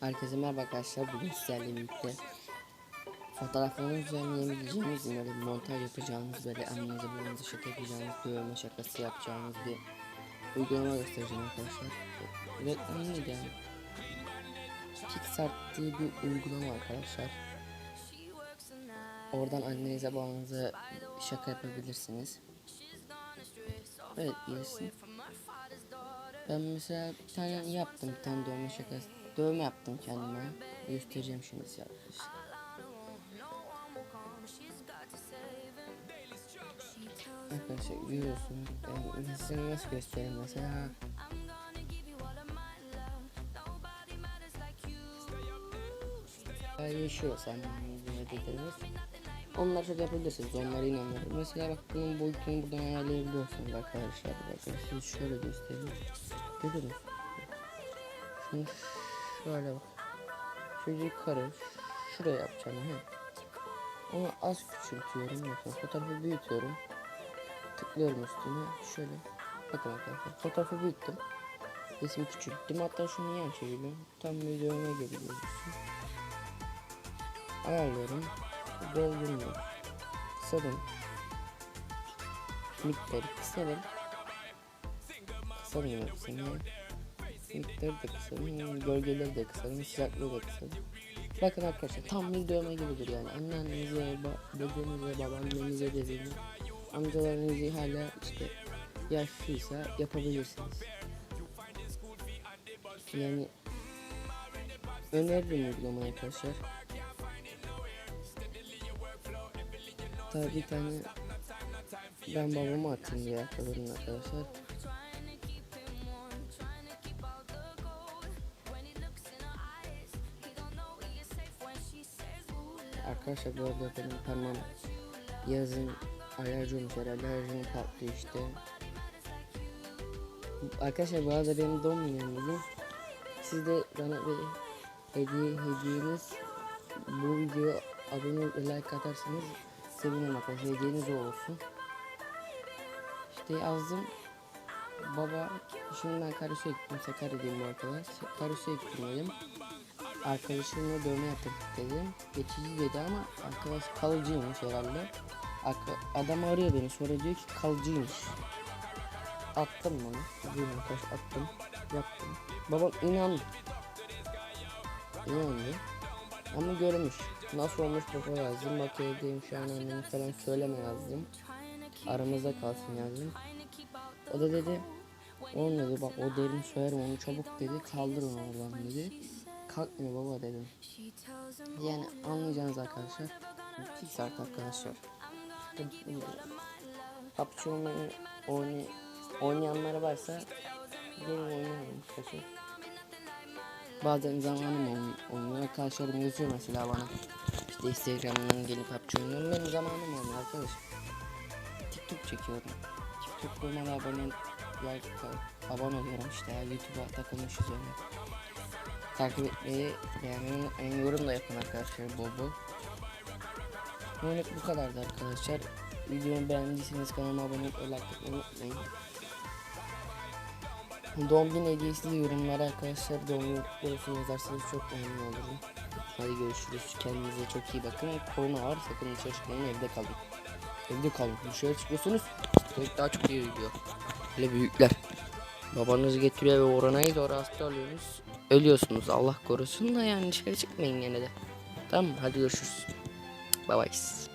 Herkese merhaba arkadaşlar. Bugün sizlerle birlikte fotoğraflarını düzenleyebileceğimiz böyle bir montaj yapacağımız böyle annenize babanıza şaka yapacağınız örme şakası yapacağımız bir uygulama göstereceğim arkadaşlar. Reklamı neydi yani? Pixart diye bir uygulama arkadaşlar. Oradan annenize babanıza şaka yapabilirsiniz. Evet gelsin. Ben mesela bir tane yaptım tane dövme şakası. Dövme yaptım kendime. Göstereceğim şimdi arkadaşlar. Arkadaşlar görüyorsunuz. Ben size nasıl göstereyim mesela. Yaşıyor sen dediniz. Onlar çok yapabilirsiniz. Onlara inanıyorum. Mesela bak bunun boyutunu buradan ayarlayabiliyorsunuz arkadaşlar. Bakın siz şöyle göstereyim. Görüyor musunuz? Şunu şöyle bak. Şöyle yukarı. Şuraya yapacağım. He. Onu az küçültüyorum. Bakın fotoğrafı büyütüyorum. Tıklıyorum üstüne. Şöyle. Bakın arkadaşlar. Fotoğrafı büyüttüm. Resmi küçülttüm. Hatta şunu yan çeviriyorum. Tam dövme gibi gözüksün. Ayarlıyorum. Doldurmuyor. Kısalım. Miktarı kısalım. Kısalım hepsini. Miktarı da kısalım. Gölgeleri de kısalım. Sıcaklığı da kısalım. Bakın arkadaşlar tam bir dövme gibidir yani. Anneannenize, ba dedenize, babaannenize, dedenize, amcalarınızı hala işte yaşlıysa yapabilirsiniz. Yani öneririm uygulamayı arkadaşlar. Tabii bir tane ben babama atayım diye ayakkabının arkadaşlar. Arkadaşlar bu arada benim parmağım yazın alerji olmuş herhalde alerjim patlıyor işte. Arkadaşlar bu arada benim doğum günüm bugün. Siz de bana bir hediye hediyeniz bu videoya abone olup like atarsanız sevinirim arkadaşlar hediyeniz olsun. İşte yazdım. Baba şimdi ben Karus'a gittim Sakarya'dayım bu arkadaş. Karus'a gittim. Arkadaşımla dövme yaptık dedim. Geçici dedi ama arkadaş kalıcıymış herhalde. Adam arıyor beni sonra diyor ki kalıcıymış. Attım bunu. Buyurun arkadaş attım. Yaptım. Babam inandı. İnandı. Ama görmüş. Nasıl olmuş baba yazdım. Bak evdeyim şu an annemi falan söyleme yazdım. Aramızda kalsın yazdım. O da dedi. Oğlum dedi bak o derin soyarım onu çabuk dedi. Kaldır onu oradan dedi. Kalkmıyor baba dedim. Yani anlayacağınız arkadaşlar. Pixar arkadaşlar. PUBG oynay, oynayanları varsa gelin oynayalım kaçın. Bazen zamanım olm- olmuyor. Arkadaşlarım yazıyor mesela bana. İşte Instagram'dan gelip PUBG oynuyorum. Benim zamanım olmuyor arkadaş. TikTok çekiyorum. TikTok'uma da abone, like, abone oluyorum işte. YouTube'a takılmışız öyle. Takip etmeyi, beğenmeyi. Yorum da yapın arkadaşlar bol bol. Böyle bu kadardı arkadaşlar. Videomu beğendiyseniz kanalıma abone olup like unutmayın. Doğum günü hediyesi de yorumlara arkadaşlar doğum günü kutlu olsun yazarsanız çok memnun olurum. Hadi görüşürüz. Kendinize çok iyi bakın. Korona var. Sakın dışarı çıkmayın. Evde kalın. Evde kalın. Dışarı çıkıyorsunuz. Çocuk daha çok iyi gidiyor. Hele büyükler. Babanızı getiriyor ve oranayı doğru hasta alıyorsunuz. Ölüyorsunuz. Allah korusun da yani dışarı çıkmayın gene de. Tamam? Hadi görüşürüz. Bye bye.